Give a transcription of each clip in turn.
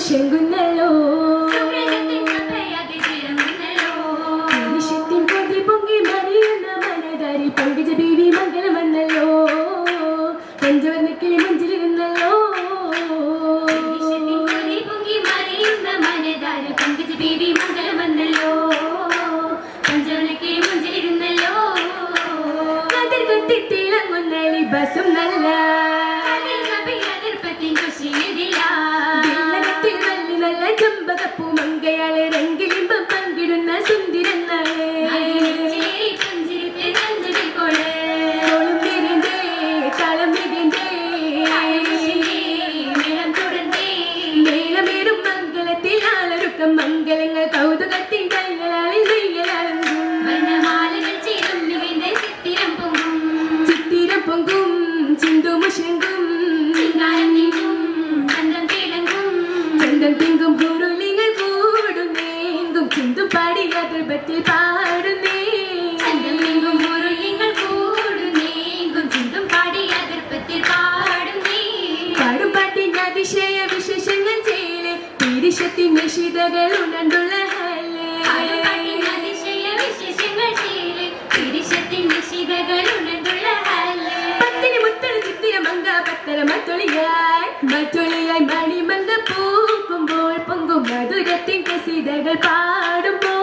ശങ്കുന്നല്ലോ നിമിഷത്തിൽ പൊതി പൊങ്ങി മറിയുന്ന മനതാരി പങ്കിജ ബീവി മംഗളം വന്നല്ലോ പഞ്ചവർണക്കിളി മഞ്ചിലിരുന്നല്ലോ ബീവി മംഗളം വന്നല്ലോ പഞ്ചവർണക്കിളി മഞ്ചിലിരുന്നല്ലോ അതിൽ കുത്തി തിളങ്ങുന്നലി ബസും നല്ല തിങ്കും ചന്തം തിടങ്ങും ചന്തം തിങ്കും കുരുളികൾ കൂടും നീങ്കും ചിന്തു പാടിയ ദൃപത്തിൽ പാടുന്നേ ചന്തം തിങ്കും കുരുളികൾ കൂടും നീങ്കും ചിന്തു പാടിയ ദൃപത്തിൽ പാടുന്നേ പാടുപാട്ടിന്റെ അതിശയ വിശേഷങ്ങൾ ചെയ്യലേ തിരിശത്തിൻ നിഷിതകൾ ഉണർന്നുള്ള ഹലേ അതിശയ വിശേഷങ്ങൾ ചെയ്യലേ തിരിശത്തിൻ നിഷിതകൾ ഉണർന്നു மங்க பத்திரம தொழியாய் மற்றொழியாய் மணி மந்த பூக்கும் போல் பொங்கும் மதுரத்தின் கசிதைகள் பாடும் போல்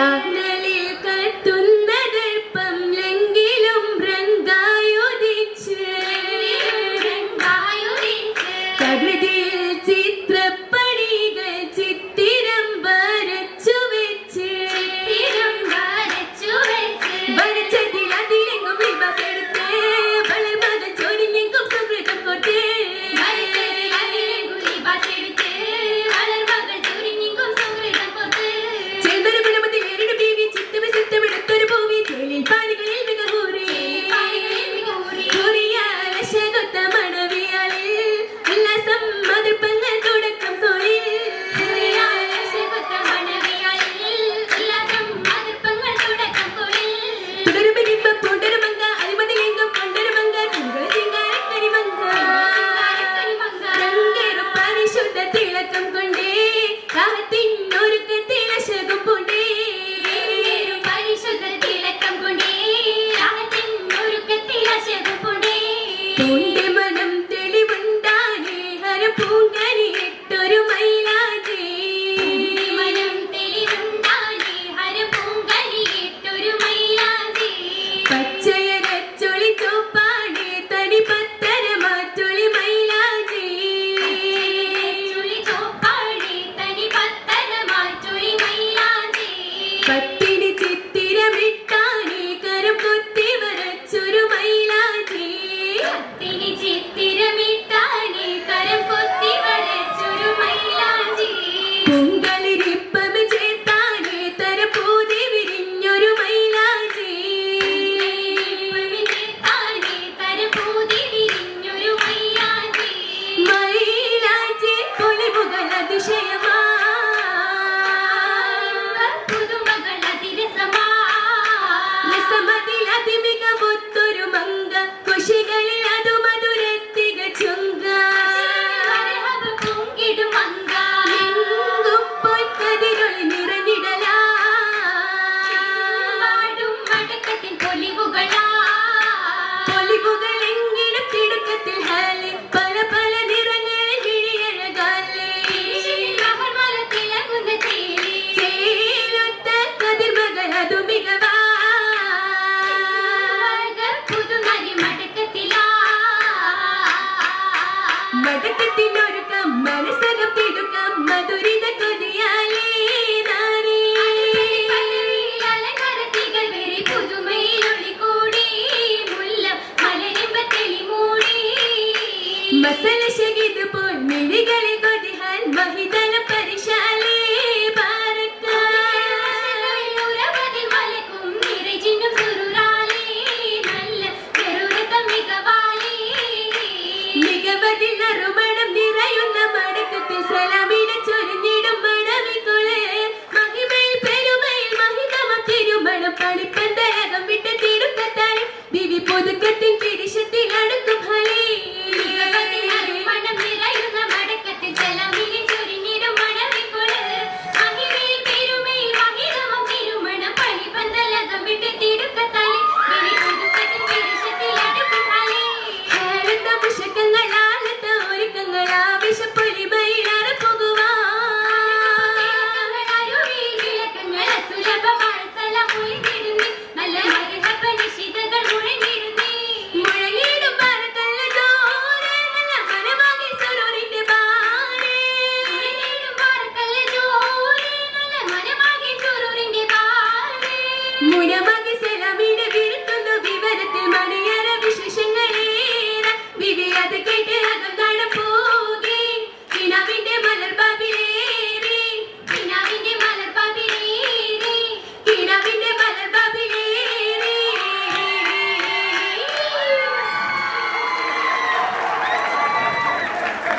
감사합니다. മതത്തിനൊരുക്കം മനസ്സകത്തിടുക്കം മധുരിത കൊതിയാലേ മസലശകിത് പോൽ മിഴികളെ